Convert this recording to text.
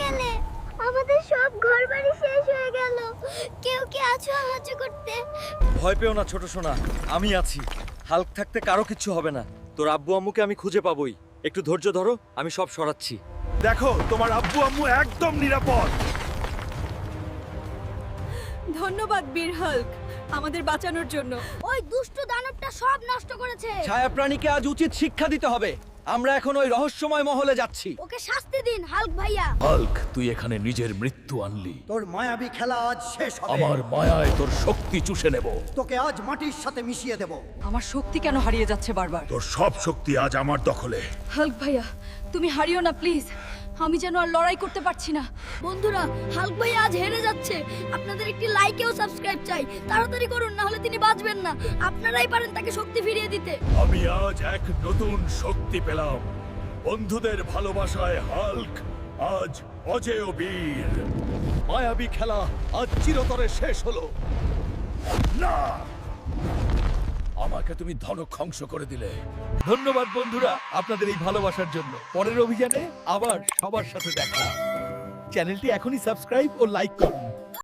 গেলে। আমাদের সব ঘরবাড়ি শেষ হয়ে গেল। কেউ কি আছো সাহায্য করতে? ভয় পেও না ছোট সোনা আমি আছি। হাল্ক থাকতে কারও কিচ্ছু হবে না। তোর আব্বু আম্মুকে আমি খুঁজে পাবোই। একটু ধৈর্য ধরো আমি সব সরাচ্ছি। দেখো তোমার আব্বু আম্মু একদম নিরাপদ। ধন্যবাদ বীর হাল্ক আমাদের বাঁচানোর জন্য। ওই দুষ্ট দানবটা সব নষ্ট করেছে। ছায়া প্রাণীকে আজ উচিত শিক্ষা দিতে হবে। আমরা এখন ওই রহস্যময় মহলে যাচ্ছি। ওকে শাস্তি দিন হাল্ক ভাইয়া। হাল্ক তুই এখানে নিজের মৃত্যু আনলি। তোর মায়াবী খেলা আজ শেষ হবে। আমার মায়ায় তোর শক্তি চুষে নেব। তোকে আজ মাটির সাথে মিশিয়ে দেব। আমার শক্তি কেন হারিয়ে যাচ্ছে বারবার? তোর সব শক্তি আজ আমার দখলে। হাল্ক ভাইয়া তুমি হারিও না প্লিজ। আমি যেন আর লড়াই করতে পারছি না। বন্ধুরা, হাল্ক ভাইয়া আজ হেরে যাচ্ছে। আপনাদের একটি লাইক ও সাবস্ক্রাইব চাই। তাড়াতাড়ি করুন না হলে তিনি বাঁচবেন না। আপনারাই পারেন তাকে শক্তি ফিরিয়ে দিতে। আমি আজ এক নতুন শক্তি পেলাম। বন্ধুদের ভালোবাসায় হাল্ক আজ অজেয় বীর। মায়াবী খেলা আজ চিরতরে শেষ হলো। না! আমাকে তুমি ধনধ্বংস করে দিলে। ধন্যবাদ বন্ধুরা আপনাদের এই ভালোবাসার জন্য। পরের অভিযানে আবার সবার সাথে দেখা। চ্যানেলটি এখনই সাবস্ক্রাইব ও লাইক করুন।